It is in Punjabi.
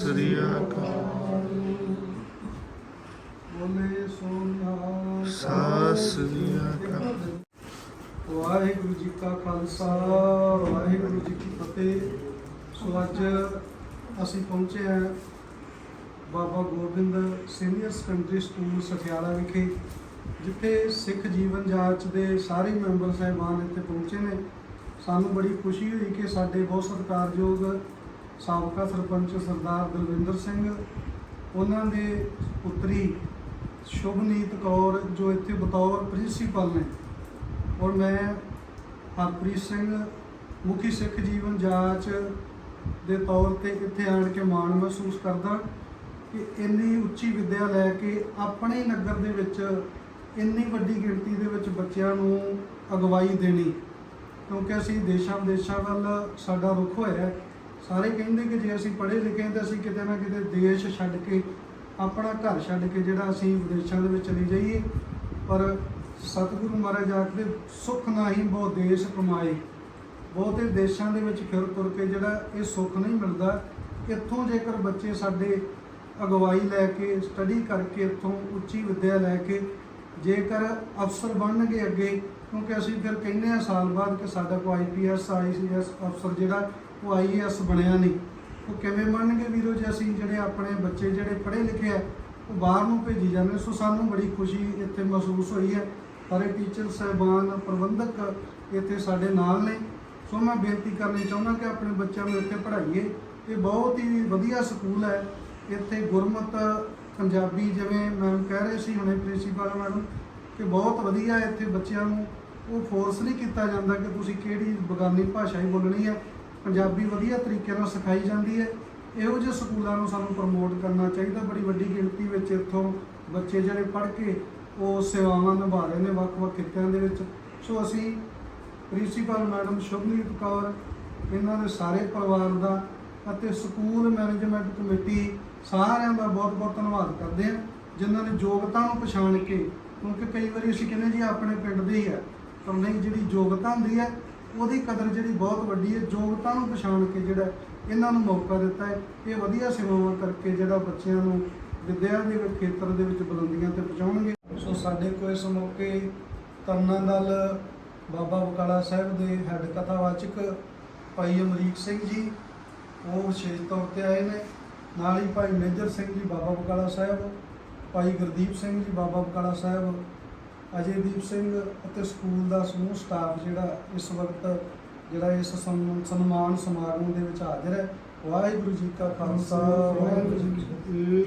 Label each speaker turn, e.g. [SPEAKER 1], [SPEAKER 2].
[SPEAKER 1] ਸ੍ਰੀ ਅਕਾਲ।
[SPEAKER 2] ਬੋਲੇ ਸੋਨਿਹਾਲ
[SPEAKER 1] ਸਤਿ ਸ੍ਰੀ ਅਕਾਲ।
[SPEAKER 2] ਵਾਹਿਗੁਰੂ ਜੀ ਕਾ ਖਾਲਸਾ, ਵਾਹਿਗੁਰੂ ਜੀ ਕੀ ਫਤਿਹ। ਸੋ ਅੱਜ ਅਸੀਂ ਪਹੁੰਚੇ ਹਾਂ Baba Gobind senior secondary school Sathiala ਵਿਖੇ, ਜਿੱਥੇ ਸਿੱਖ ਜੀਵਨ ਜਾਂਚ ਦੇ ਸਾਰੇ ਮੈਂਬਰ ਸਾਹਿਬਾਨ ਇੱਥੇ ਪਹੁੰਚੇ ਨੇ। ਸਾਨੂੰ ਬੜੀ ਖੁਸ਼ੀ ਹੋਈ ਕਿ ਸਾਡੇ ਬਹੁਤ ਸਤਿਕਾਰਯੋਗ ਸਾਬਕਾ ਸਰਪੰਚ ਸਰਦਾਰ ਦਲਵਿੰਦਰ ਸਿੰਘ, ਉਹਨਾਂ ਦੇ ਪੁੱਤਰੀ ਸ਼ੁਭਨੀਤ ਕੌਰ, ਜੋ ਇੱਥੇ ਬਤੌਰ ਪ੍ਰਿੰਸੀਪਲ ਨੇ। ਔਰ ਮੈਂ ਹਰਪ੍ਰੀਤ ਸਿੰਘ, ਮੁਖੀ ਸਿੱਖ ਜੀਵਨ ਜਾਂਚ ਦੇ ਤੌਰ ਤੇ ਇੱਥੇ ਆਣ ਕੇ ਮਾਣ ਮਹਿਸੂਸ ਕਰਦਾ ਕਿ ਇੰਨੀ ਉੱਚੀ ਵਿੱਦਿਆ ਲੈ ਕੇ ਆਪਣੇ ਨਗਰ ਦੇ ਵਿੱਚ ਇੰਨੀ ਵੱਡੀ ਗਿਣਤੀ ਦੇ ਵਿੱਚ ਬੱਚਿਆਂ ਨੂੰ ਅਗਵਾਈ ਦੇਣੀ, ਕਿਉਂਕਿ ਅਸੀਂ ਦੇਸ਼ਾਂ ਵਿਦੇਸ਼ਾਂ ਵੱਲ ਸਾਡਾ ਰੁਖ ਹੋਇਆ ਸਾਰੇ ਕਹਿੰਦੇ ਕਿ ਜੇ ਅਸੀਂ ਪੜ੍ਹੇ ਲਿਖੇ ਹਾਂ ਤਾਂ ਅਸੀਂ ਕਿਤੇ ਨਾ ਕਿਤੇ ਦੇਸ਼ ਛੱਡ ਕੇ, ਆਪਣਾ ਘਰ ਛੱਡ ਕੇ ਜਿਹੜਾ ਅਸੀਂ ਵਿਦੇਸ਼ਾਂ ਦੇ ਵਿੱਚ ਚਲੇ ਜਾਈਏ। ਪਰ ਸਤਿਗੁਰੂ ਮਹਾਰਾਜ ਆਖਦੇ ਸੁਖ ਨਾਹੀ ਬਹੁ ਦੇਸ਼ ਕਮਾਏ। ਬਹੁਤੇ ਦੇਸ਼ਾਂ ਦੇ ਵਿੱਚ ਫਿਰ ਤੁਰ ਕੇ ਜਿਹੜਾ ਇਹ ਸੁੱਖ ਨਹੀਂ ਮਿਲਦਾ, ਇੱਥੋਂ ਜੇਕਰ ਬੱਚੇ ਸਾਡੇ ਅਗਵਾਈ ਲੈ ਕੇ ਸਟੱਡੀ ਕਰਕੇ, ਇੱਥੋਂ ਉੱਚੀ ਵਿੱਦਿਆ ਲੈ ਕੇ ਜੇਕਰ ਅਫਸਰ ਬਣਨਗੇ ਅੱਗੇ, ਕਿਉਂਕਿ ਅਸੀਂ ਫਿਰ ਕਹਿੰਦੇ ਆ ਸਾਲ ਬਾਅਦ ਕਿ ਸਾਡਾ ਕੋਈ ਆਈਪੀਐਸ ਆਈਸੀਐਸ ਅਫਸਰ ਜਿਹੜਾ ਉਹ ਆਈਏਐਸ ਬਣਿਆ ਨਹੀਂ। ਉਹ ਕਿਵੇਂ ਬਣਨਗੇ ਵੀਰੋ ਜੇ ਅਸੀਂ ਜਿਹੜੇ ਆਪਣੇ ਬੱਚੇ ਜਿਹੜੇ ਪੜ੍ਹੇ ਲਿਖੇ ਆ, ਉਹ ਬਾਹਰ ਨੂੰ ਭੇਜੀ ਜਾਂਦੇ ਸੋ ਸਾਨੂੰ ਬੜੀ ਖੁਸ਼ੀ ਇੱਥੇ ਮਹਿਸੂਸ ਹੋਈ ਹੈ। ਸਾਰੇ ਟੀਚਰ, ਸਹਿਬਾਨ, ਪ੍ਰਬੰਧਕ ਇੱਥੇ ਸਾਡੇ ਨਾਲ ਨੇ। ਸੋ ਮੈਂ ਬੇਨਤੀ ਕਰਨੀ ਚਾਹੁੰਦਾ ਕਿ ਆਪਣੇ ਬੱਚਿਆਂ ਨੂੰ ਇੱਥੇ ਪੜ੍ਹਾਈਏ। ਇਹ ਬਹੁਤ ਹੀ ਵਧੀਆ ਸਕੂਲ ਹੈ। ਇੱਥੇ ਗੁਰਮਤ ਪੰਜਾਬੀ ਜਿਵੇਂ ਮੈਮ ਕਹਿ ਰਹੇ ਸੀ ਹੁਣੇ ਪ੍ਰਿੰਸੀਪਲ ਮੈਡਮ, ਕਿ ਬਹੁਤ ਵਧੀਆ ਇੱਥੇ ਬੱਚਿਆਂ ਨੂੰ ਉਹ ਫੋਰਸ ਨਹੀਂ ਕੀਤਾ ਜਾਂਦਾ ਕਿ ਤੁਸੀਂ ਕਿਹੜੀ ਬਗਾਨੀ ਭਾਸ਼ਾ ਹੀ ਬੋਲਣੀ ਹੈ। ਪੰਜਾਬੀ ਵਧੀਆ ਤਰੀਕੇ ਨਾਲ ਸਿਖਾਈ ਜਾਂਦੀ ਹੈ। ਇਹੋ ਜਿਹੇ ਸਕੂਲਾਂ ਨੂੰ ਸਾਨੂੰ ਪ੍ਰਮੋਟ ਕਰਨਾ ਚਾਹੀਦਾ। ਬੜੀ ਵੱਡੀ ਗਿਣਤੀ ਵਿੱਚ ਇੱਥੋਂ ਬੱਚੇ ਜਿਹੜੇ ਪੜ੍ਹ ਕੇ ਉਹ ਸੇਵਾਵਾਂ ਨਿਭਾ ਰਹੇ ਨੇ ਵੱਖ-ਵੱਖ ਖਿੱਤਿਆਂ ਦੇ ਵਿੱਚ। ਸੋ ਅਸੀਂ ਪ੍ਰਿੰਸੀਪਲ ਮੈਡਮ ਸ਼ੁਭਨੀਤ ਕੌਰ, ਇਹਨਾਂ ਦੇ ਸਾਰੇ ਪਰਿਵਾਰ ਦਾ ਅਤੇ ਸਕੂਲ ਮੈਨੇਜਮੈਂਟ ਕਮੇਟੀ ਸਾਰਿਆਂ ਦਾ ਬਹੁਤ-ਬਹੁਤ ਧੰਨਵਾਦ ਕਰਦੇ ਹਾਂ, ਜਿਨ੍ਹਾਂ ਨੇ ਯੋਗਤਾ ਨੂੰ ਪਛਾਣ ਕੇ, ਕਿਉਂਕਿ ਕਈ ਵਾਰੀ ਅਸੀਂ ਕਹਿੰਦੇ ਜੀ, ਆਪਣੇ ਪਿੰਡ ਦੇ ਹੀ ਆ ਪਰ ਨਹੀਂ, ਜਿਹੜੀ ਯੋਗਤਾ ਹੁੰਦੀ ਹੈ ਉਹਦੀ ਕਦਰ ਜਿਹੜੀ ਬਹੁਤ ਵੱਡੀ ਹੈ, ਯੋਗਤਾ ਨੂੰ ਪਛਾਣ ਕੇ ਜਿਹੜਾ ਇਹਨਾਂ ਨੂੰ ਮੌਕਾ ਦਿੱਤਾ ਹੈ, ਇਹ ਵਧੀਆ ਸੇਵਾਵਾਂ ਕਰਕੇ ਜਿਹੜਾ ਬੱਚਿਆਂ ਨੂੰ ਵਿਦਿਆ ਦੇ ਖੇਤਰ ਦੇ ਵਿੱਚ ਬੁਲੰਦੀਆਂ ਤੇ ਪਹੁੰਚਾਉਣਗੇ। ਸੋ ਸਾਡੇ ਕੋਲ ਇਸ ਮੌਕੇ ਤਰਨਾ ਦਲ ਬਾਬਾ ਬਕਾਲਾ ਸਾਹਿਬ ਦੇ ਹੈੱਡ ਕਥਾਵਾਚਕ ਭਾਈ ਅਮਰੀਕ ਸਿੰਘ ਜੀ, ਉਹ ਵਿਸ਼ੇਸ਼ ਤੌਰ ਤੇ ਆਏ ਨੇ। ਨਾਲ ਹੀ ਭਾਈ ਮੇਜਰ ਸਿੰਘ ਜੀ ਬਾਬਾ ਬਕਾਲਾ ਸਾਹਿਬ, ਭਾਈ ਗੁਰਦੀਪ ਸਿੰਘ ਜੀ ਬਾਬਾ ਬਕਾਲਾ ਸਾਹਿਬ ਅਜੇਦੀਪ ਸਿੰਘ ਅਤੇ ਸਕੂਲ ਦਾ ਸਮੂਹ ਸਟਾਫ ਜਿਹੜਾ ਇਸ ਵਕਤ ਜਿਹੜਾ ਇਸ ਸਨਮ- ਸਨਮਾਨ ਸਮਾਗਮ ਦੇ ਵਿੱਚ ਹਾਜ਼ਰ ਹੈ। ਵਾਹਿਗੁਰੂ ਜੀ ਕਾ ਖਾਲਸਾ, ਵਾਹਿਗੁਰੂ ਜੀ ਕੀ ਫਤਿਹ।